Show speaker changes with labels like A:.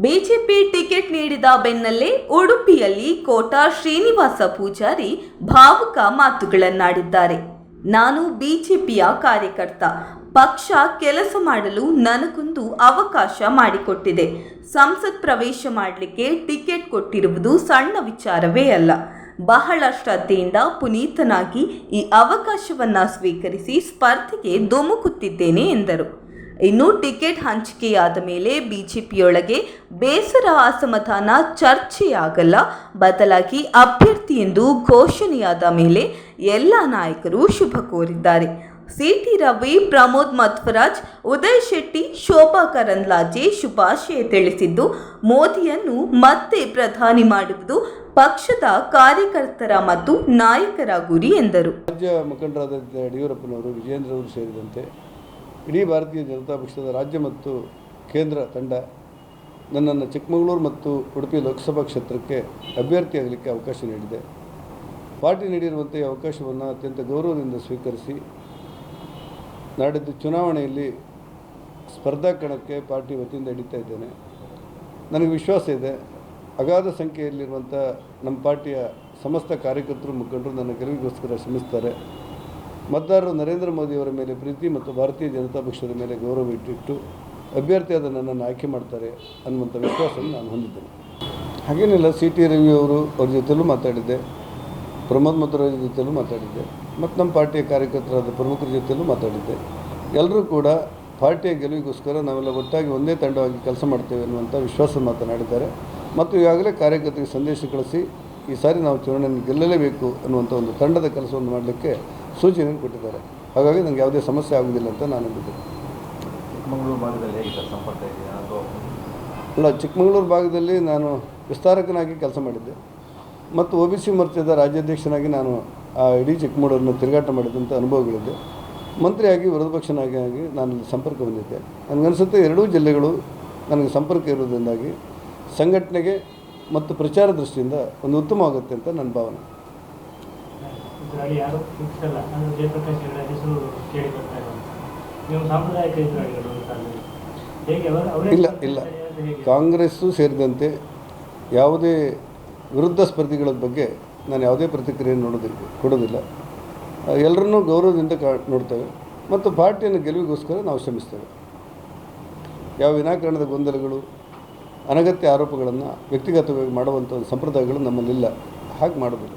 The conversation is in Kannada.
A: ಬಿಜೆಪಿ ಟಿಕೆಟ್ ನೀಡಿದ ಬೆನ್ನಲ್ಲೇ ಉಡುಪಿಯಲ್ಲಿ ಕೋಟಾ ಶ್ರೀನಿವಾಸ ಪೂಜಾರಿ ಭಾವುಕ ಮಾತುಗಳನ್ನಾಡಿದ್ದಾರೆ. ನಾನು ಬಿಜೆಪಿಯ ಕಾರ್ಯಕರ್ತ. ಪಕ್ಷ ಕೆಲಸ ಮಾಡಲು ನನಗೊಂದು ಅವಕಾಶ ಮಾಡಿಕೊಟ್ಟಿದೆ. ಸಂಸತ್ ಪ್ರವೇಶ ಮಾಡಲಿಕ್ಕೆ ಟಿಕೆಟ್ ಕೊಟ್ಟಿರುವುದು ಸಣ್ಣ ವಿಚಾರವೇ ಅಲ್ಲ. ಬಹಳ ಶ್ರದ್ಧೆಯಿಂದ ಪುನೀತನಾಗಿ ಈ ಅವಕಾಶವನ್ನು ಸ್ವೀಕರಿಸಿ ಸ್ಪರ್ಧೆಗೆ ಧುಮುಕುತ್ತಿದ್ದೇನೆ ಎಂದರು. ಇನ್ನು ಟಿಕೆಟ್ ಹಂಚಿಕೆಯಾದ ಮೇಲೆ ಬಿಜೆಪಿಯೊಳಗೆ ಬೇಸರ ಅಸಮಾಧಾನ ಚರ್ಚೆಯಾಗಲ್ಲ. ಬದಲಾಗಿ ಅಭ್ಯರ್ಥಿ ಎಂದು ಘೋಷಣೆಯಾದ ಮೇಲೆ ಎಲ್ಲ ನಾಯಕರು ಶುಭ ಕೋರಿದ್ದಾರೆ. ಸಿಟಿ ರವಿ, ಪ್ರಮೋದ್ ಮಧ್ವರಾಜ್ ಉದಯ್ ಶೆಟ್ಟಿ, ಶೋಭಾ ಕರಂದ್ಲಾಜೆ ಶುಭಾಶಯ ತಿಳಿಸಿದ್ದು, ಮೋದಿಯನ್ನು ಮತ್ತೆ ಪ್ರಧಾನಿ ಮಾಡುವುದು ಪಕ್ಷದ ಕಾರ್ಯಕರ್ತರ ಮತ್ತು ನಾಯಕರ ಗುರಿ ಎಂದರು.
B: ರಾಜ್ಯ ಮುಖಂಡರಾದ ಯಡಿಯೂರಪ್ಪನವರು ವಿಜೇಂದ್ರ ಅವರು ಸೇರಿದಂತೆ ಇಡೀ ಭಾರತೀಯ ಜನತಾ ಪಕ್ಷದ ರಾಜ್ಯ ಮತ್ತು ಕೇಂದ್ರ ತಂಡ ನನ್ನನ್ನು ಚಿಕ್ಕಮಗಳೂರು ಮತ್ತು ಉಡುಪಿ ಲೋಕಸಭಾ ಕ್ಷೇತ್ರಕ್ಕೆ ಅಭ್ಯರ್ಥಿಯಾಗಲಿಕ್ಕೆ ಅವಕಾಶ ನೀಡಿದೆ. ಪಾರ್ಟಿ ನೀಡಿರುವಂಥ ಈ ಅವಕಾಶವನ್ನು ಅತ್ಯಂತ ಗೌರವದಿಂದ ಸ್ವೀಕರಿಸಿ, ನಾಡಿದ್ದು ಚುನಾವಣೆಯಲ್ಲಿ ಸ್ಪರ್ಧಾ ಕಣಕ್ಕೆ ಪಾರ್ಟಿ ವತಿಯಿಂದ ಹಿಡಿತಾ ಇದ್ದೇನೆ. ನನಗೆ ವಿಶ್ವಾಸ ಇದೆ. ಅಗಾಧ ಸಂಖ್ಯೆಯಲ್ಲಿರುವಂಥ ನಮ್ಮ ಪಾರ್ಟಿಯ ಸಮಸ್ತ ಕಾರ್ಯಕರ್ತರು, ಮುಖಂಡರು ನನ್ನ ಗೆಲುವಿಗೋಸ್ಕರ ಶ್ರಮಿಸ್ತಾರೆ. ಮತದಾರರು ನರೇಂದ್ರ ಮೋದಿಯವರ ಮೇಲೆ ಪ್ರೀತಿ ಮತ್ತು ಭಾರತೀಯ ಜನತಾ ಪಕ್ಷದ ಮೇಲೆ ಗೌರವ ಇಟ್ಟಿಟ್ಟು ಅಭ್ಯರ್ಥಿಯಾದ ನನ್ನನ್ನು ಆಯ್ಕೆ ಮಾಡ್ತಾರೆ ಅನ್ನುವಂಥ ವಿಶ್ವಾಸವನ್ನು ನಾನು ಹೊಂದಿದ್ದೇನೆ. ಹಾಗೇನಿಲ್ಲ ಸಿ ಟಿ ರವಿ ಅವರು ಅವ್ರ ಜೊತೆಲೂ ಮಾತಾಡಿದ್ದೆ. ಪ್ರಮೋದ್ ಮಧ್ವರಾಜ್ ಜೊತೆಲೂ ಮಾತಾಡಿದ್ದೆ. ಮತ್ತು ನಮ್ಮ ಪಾರ್ಟಿಯ ಕಾರ್ಯಕರ್ತರಾದ ಪ್ರಮುಖರ ಜೊತೆಲೂ ಮಾತಾಡಿದ್ದೆ. ಎಲ್ಲರೂ ಕೂಡ ಪಾರ್ಟಿಯ ಗೆಲುವಿಗೋಸ್ಕರ ನಾವೆಲ್ಲ ಒಟ್ಟಾಗಿ ಒಂದೇ ತಂಡವಾಗಿ ಕೆಲಸ ಮಾಡ್ತೇವೆ ಅನ್ನುವಂಥ ವಿಶ್ವಾಸ ಮಾತನಾಡಿದ್ದಾರೆ. ಮತ್ತು ಈಗಾಗಲೇ ಕಾರ್ಯಕರ್ತರಿಗೆ ಸಂದೇಶ ಕಳಿಸಿ ಈ ಸಾರಿ ನಾವು ಚುನಾವಣೆಯನ್ನು ಗೆಲ್ಲಲೇಬೇಕು ಅನ್ನುವಂಥ ಒಂದು ತಂಡದ ಕೆಲಸವನ್ನು ಮಾಡಲಿಕ್ಕೆ ಸೂಚನೆಯನ್ನು ಕೊಟ್ಟಿದ್ದಾರೆ. ಹಾಗಾಗಿ ನನಗೆ ಯಾವುದೇ ಸಮಸ್ಯೆ ಆಗುವುದಿಲ್ಲ ಅಂತ ನಾನು ಅಂದಿದ್ದೇನೆ.
C: ಚಿಕ್ಕಮಗಳೂರು ಭಾಗದಲ್ಲಿ ಹೇಗೆ ಸರ್ ಸಂಪರ್ಕ ಇದೆಯಾ ಅಥವಾ?
B: ಅಲ್ಲ ಚಿಕ್ಕಮಗಳೂರು ಭಾಗದಲ್ಲಿ ನಾನು ವಿಸ್ತಾರಕನಾಗಿ ಕೆಲಸ ಮಾಡಿದ್ದೆ. ಮತ್ತು ಒ ಬಿ ಸಿ ಮೋರ್ಚಾದ ರಾಜ್ಯಾಧ್ಯಕ್ಷನಾಗಿ ನಾನು ಆ ಇಡೀ ಚಿಕ್ಕಮಗಳೂರನ್ನು ತಿರುಗಾಟ ಮಾಡಿದಂಥ ಅನುಭವಗಳಿದೆ. ಮಂತ್ರಿಯಾಗಿ ವಿರೋಧ ಪಕ್ಷನಾಗಿ ಆಗಿ ನಾನು ಸಂಪರ್ಕ ಹೊಂದಿದ್ದೆ. ನನಗನ್ಸುತ್ತೆ ಎರಡೂ ಜಿಲ್ಲೆಗಳು ನನಗೆ ಸಂಪರ್ಕ ಇರೋದ್ರಿಂದಾಗಿ ಸಂಘಟನೆಗೆ ಮತ್ತು ಪ್ರಚಾರ ದೃಷ್ಟಿಯಿಂದ ಒಂದು ಉತ್ತಮ ಆಗುತ್ತೆ ಅಂತ ನನ್ನ ಭಾವನೆ.
D: ಇದರಲ್ಲಿ ಯಾರು ಫಿಕ್ಸ್ ಅಲ್ಲ ಅಂದರೆ ಜಯಪ್ರಕಾಶ್ ಹೆಸರು ಕೇಳಿ ಬರ್ತಾ ಇರೋದು. ನೀವು ಸಾಂಪ್ರದಾಯಿಕ ಎದುರಾಳಿಗಳು ಅಂತ ಅಲ್ಲಿ ಹೇಗೆ? ಅವರೇ
B: ಇಲ್ಲ ಇಲ್ಲ.
D: ಕಾಂಗ್ರೆಸ್
B: ಕಾಂಗ್ರೆಸ್ಸು ಸೇರಿದಂತೆ ಯಾವುದೇ ವಿರುದ್ಧ ಸ್ಪರ್ಧಿಗಳ ಬಗ್ಗೆ ನಾನು ಯಾವುದೇ ಪ್ರತಿಕ್ರಿಯೆ ನೋಡೋದಿಲ್ಲ ಕೊಡೋದಿಲ್ಲ. ಎಲ್ಲರನ್ನೂ ಗೌರವದಿಂದ ಕಾ ನೋಡ್ತೇವೆ. ಮತ್ತು ಪಾರ್ಟಿಯನ್ನು ಗೆಲುವಿಗೋಸ್ಕರ ನಾವು ಶ್ರಮಿಸ್ತೇವೆ. ಯಾವ ವಿನಾಕರಣದ ಗೊಂದಲಗಳು ಅನಗತ್ಯ ಆರೋಪಗಳನ್ನು ವ್ಯಕ್ತಿಗತವಾಗಿ ಮಾಡುವಂಥ ಸಂಪ್ರದಾಯಗಳು ನಮ್ಮಲ್ಲಿಲ್ಲ. ಹಾಗೆ ಮಾಡೋದಿಲ್ಲ.